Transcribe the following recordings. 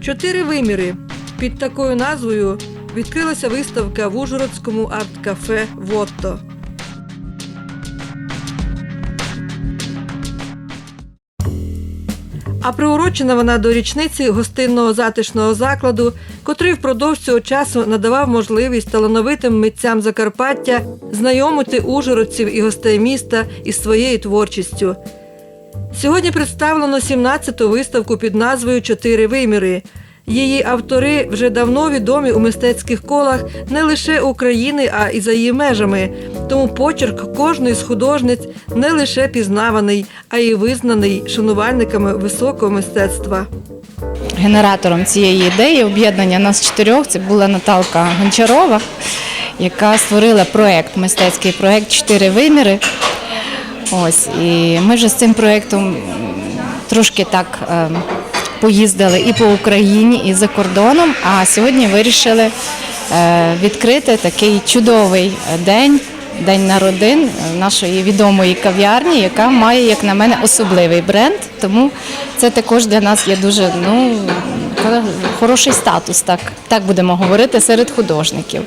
Чотири виміри. Під такою назвою відкрилася виставка в Ужгородському арт-кафе Вотто. А приурочена вона до річниці гостинного затишного закладу, котрий впродовж цього часу надавав можливість талановитим митцям Закарпаття знайомити ужгородців і гостей міста із своєю творчістю. Сьогодні представлено 17-ту виставку під назвою Чотири виміри. Її автори вже давно відомі у мистецьких колах не лише України, а й за її межами. Тому почерк кожної з художниць не лише пізнаваний, а й визнаний шанувальниками високого мистецтва. Генератором цієї ідеї об'єднання нас чотирьох це була Наталка Гончарова, яка створила проект, мистецький проект Чотири виміри. Ось і ми вже з цим проектом трошки так е, поїздили і по Україні, і за кордоном. А сьогодні вирішили е, відкрити такий чудовий день. День народин нашої відомої кав'ярні, яка має, як на мене, особливий бренд. Тому це також для нас є дуже ну, хороший статус, так, так будемо говорити, серед художників.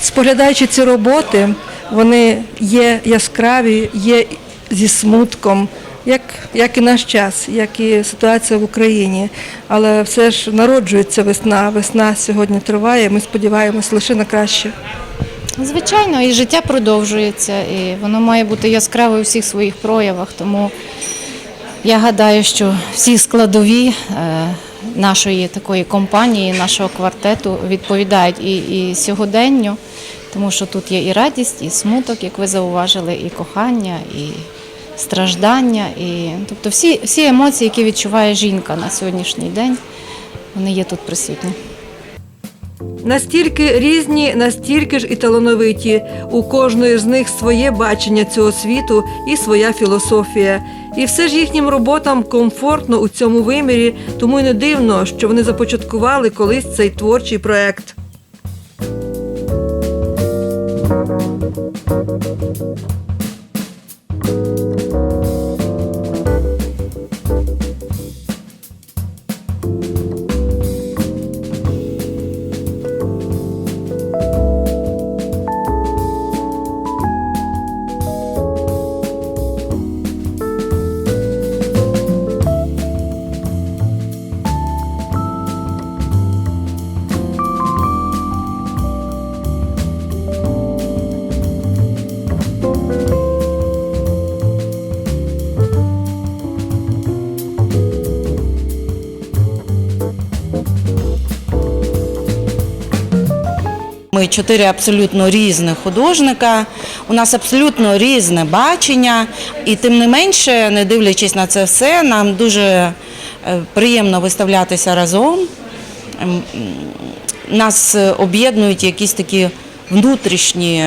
Споглядаючи ці роботи, вони є яскраві, є зі смутком, як, як і наш час, як і ситуація в Україні. Але все ж народжується весна. Весна сьогодні триває. Ми сподіваємось лише на краще. Звичайно, і життя продовжується, і воно має бути яскраве у всіх своїх проявах. Тому я гадаю, що всі складові е, нашої такої компанії, нашого квартету відповідають і, і сьогоденню, тому що тут є і радість, і смуток, як ви зауважили, і кохання, і страждання, і тобто всі, всі емоції, які відчуває жінка на сьогоднішній день, вони є тут присутні. Настільки різні, настільки ж і талановиті. У кожної з них своє бачення цього світу і своя філософія. І все ж їхнім роботам комфортно у цьому вимірі, тому й не дивно, що вони започаткували колись цей творчий проект. Ми чотири абсолютно різних художника. У нас абсолютно різне бачення, і тим не менше, не дивлячись на це все, нам дуже е, приємно виставлятися разом. Ем, Нас е, об'єднують якісь такі внутрішні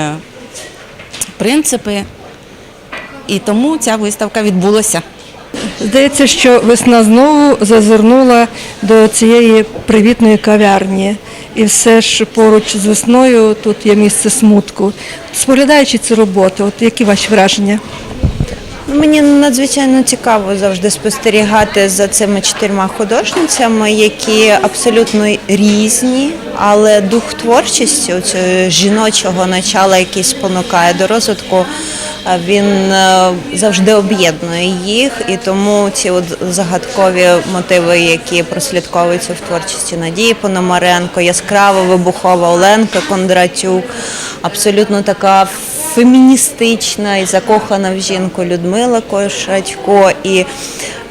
принципи, і тому ця виставка відбулася. Здається, що весна знову зазирнула до цієї привітної кав'ярні. І все ж поруч з весною тут є місце смутку. Споглядаючи ці роботи, от які ваші враження? Мені надзвичайно цікаво завжди спостерігати за цими чотирма художницями, які абсолютно різні, але дух творчості, цього жіночого начала, який спонукає до розвитку, він е, завжди об'єднує їх, і тому ці от загадкові мотиви, які прослідковуються в творчості Надії Пономаренко, яскрава вибухова Оленка Кондратюк, абсолютно така феміністична і закохана в жінку Людмила Кошатько і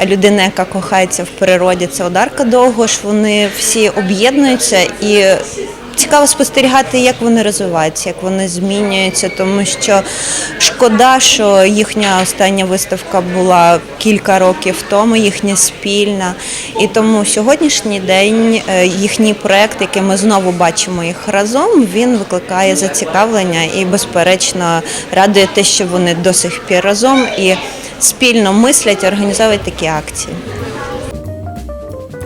людина, яка кохається в природі, це Одарка Довгош. Вони всі об'єднуються і. Цікаво спостерігати, як вони розвиваються, як вони змінюються, тому що шкода, що їхня остання виставка була кілька років тому, їхня спільна. І тому сьогоднішній день е, їхній проект, який ми знову бачимо їх разом, він викликає зацікавлення і, безперечно, радує те, що вони до сих пір разом і спільно мислять, організовують такі акції.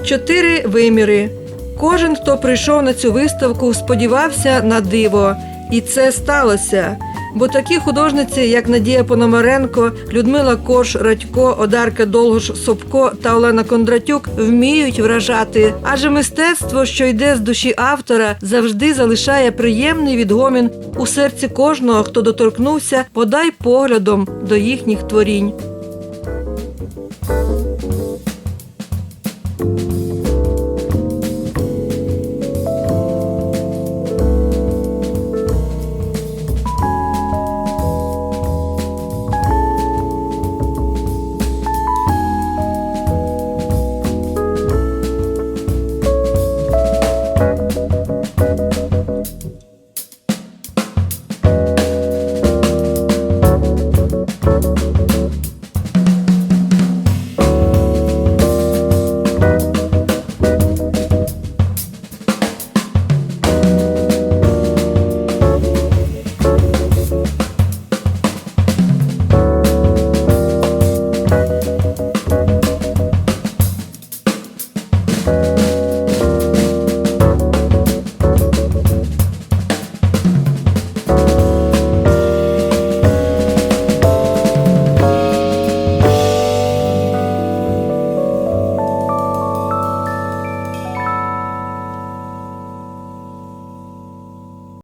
Чотири виміри. Кожен, хто прийшов на цю виставку, сподівався на диво, і це сталося. Бо такі художниці, як Надія Пономаренко, Людмила Кош, Радько, Одарка Долгош Собко та Олена Кондратюк вміють вражати. Адже мистецтво, що йде з душі автора, завжди залишає приємний відгомін у серці кожного, хто доторкнувся, подай поглядом до їхніх творінь.